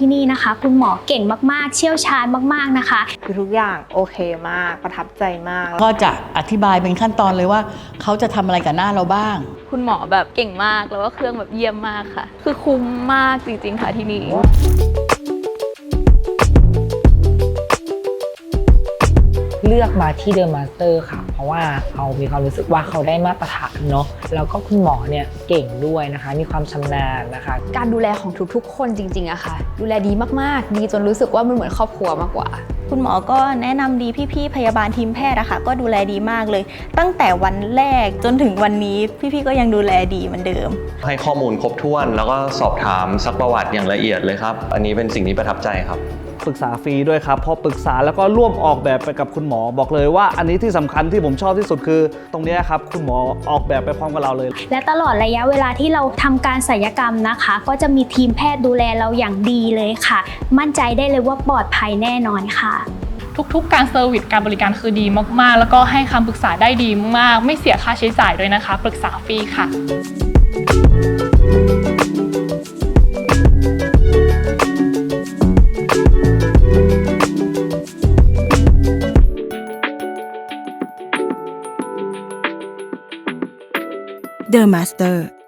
ที่นี่นะคะ คุณหมอเก่งมากๆ เชี่ยวชาญมากๆนะคะ คือทุกอย่างโอเคมาก ประทับใจมาก ก็จะอธิบายเป็นขั้นตอนเลยว่า เขาจะทำอะไรกับหน้าเราบ้าง คุณหมอแบบเก่งมากแล้วก็เครื่องแบบเยี่ยมมากค่ะ คือคุ้มมากจริงๆค่ะที่นี่ เลือกมาที่เดอะมาสเตอร์ค่ะ เพราะว่าเขามีความรู้สึกว่าเขาได้มาตรฐานเนาะแล้วก็คุณหมอเนี่ยเก่งด้วยนะคะ มีความชำนาญนะคะ การดูแลของทุกๆ คนจริงๆอะค่ะ ดูแลดีมากๆ ดีจนรู้สึกว่ามันเหมือนครอบครัวมากกว่า คุณหมอก็แนะนำดีพี่ๆพยาบาลทีมแพทย์อะค่ะก็ดูแลดีมากเลย ตั้งแต่วันแรกจนถึงวันนี้พี่ๆก็ยังดูแลดีเหมือนเดิม ให้ข้อมูลครบถ้วน แล้วก็สอบถามซักประวัติอย่างละเอียดเลยครับ อันนี้เป็นสิ่งที่ประทับใจครับปรึกษาฟรีด้วยครับพอปรึกษาแล้วก็ร่วมออกแบบไปกับคุณหมอบอกเลยว่า อันนี้ที่สำคัญที่ผมชอบที่สุดคือ ตรงเนี้ยครับคุณหมอออกแบบไปพร้อมกับเราเลย และตลอดระยะเวลาที่เราทำการศัลยกรรมนะคะ ก็จะมีทีมแพทย์ดูแลเราอย่างดีเลยค่ะ มั่นใจได้เลยว่าปลอดภัยแน่นอนค่ะ ทุก ๆ การเซอร์วิสการบริการคือดีมาก ๆ แล้วก็ให้คำปรึกษาได้ดีมาก ไม่เสียค่าใช้จ่ายด้วยนะคะ ปรึกษาฟรีค่ะ The Master